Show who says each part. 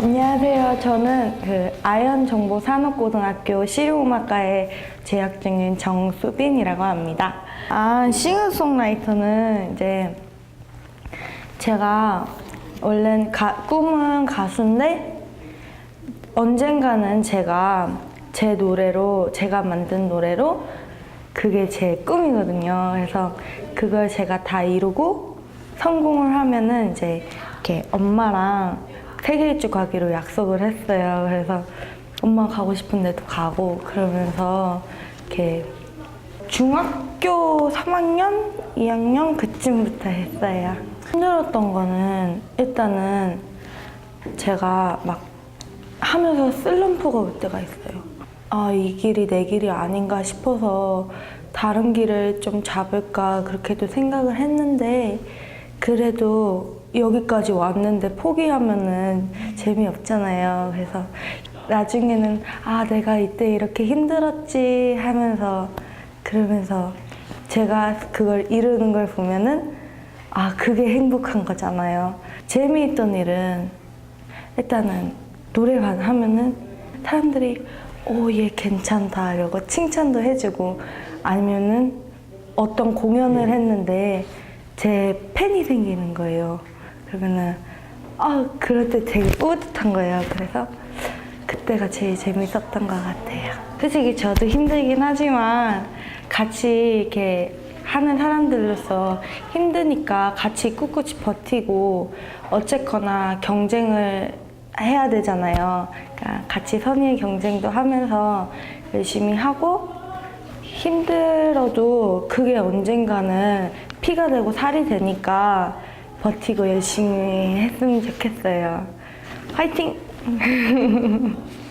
Speaker 1: 안녕하세요. 저는 그 아현 정보 산업고등학교 실용음악과에 재학 중인 정수빈이라고 합니다. 아, 싱어송라이터는 이제 제가 원래 가, 꿈은 가수인데 언젠가는 제가 제 노래로 제가 만든 노래로 그게 제 꿈이거든요. 그래서 그걸 제가 다 이루고 성공을 하면은 이제 이렇게 엄마랑 세계 일주 가기로 약속을 했어요. 그래서 엄마 가고 싶은 데도 가고 그러면서 이렇게 중학교 3학년, 2학년 그쯤부터 했어요. 힘들었던 거는 일단은 제가 막 하면서 슬럼프가 올 때가 있어요. 아, 이 길이 내 길이 아닌가 싶어서 다른 길을 좀 잡을까 그렇게도 생각을 했는데 그래도 여기까지 왔는데 포기하면은 재미없잖아요. 그래서 나중에는 아, 내가 이때 이렇게 힘들었지 하면서 그러면서 제가 그걸 이루는 걸 보면은 아, 그게 행복한 거잖아요. 재미있던 일은 일단은 노래만 하면은 사람들이 오, 얘 괜찮다 이러고 칭찬도 해주고 아니면은 어떤 공연을 했는데 제 팬이 생기는 거예요. 그러면은 아, 그럴 때 되게 뿌듯한 거예요. 그래서 그때가 제일 재밌었던 것 같아요. 솔직히 저도 힘들긴 하지만 같이 이렇게 하는 사람들로서 힘드니까 같이 꿋꿋이 버티고 어쨌거나 경쟁을 해야 되잖아요. 그러니까 같이 선의의 경쟁도 하면서 열심히 하고 힘들어도 그게 언젠가는 피가 되고 살이 되니까 버티고 열심히 했으면 좋겠어요. 화이팅!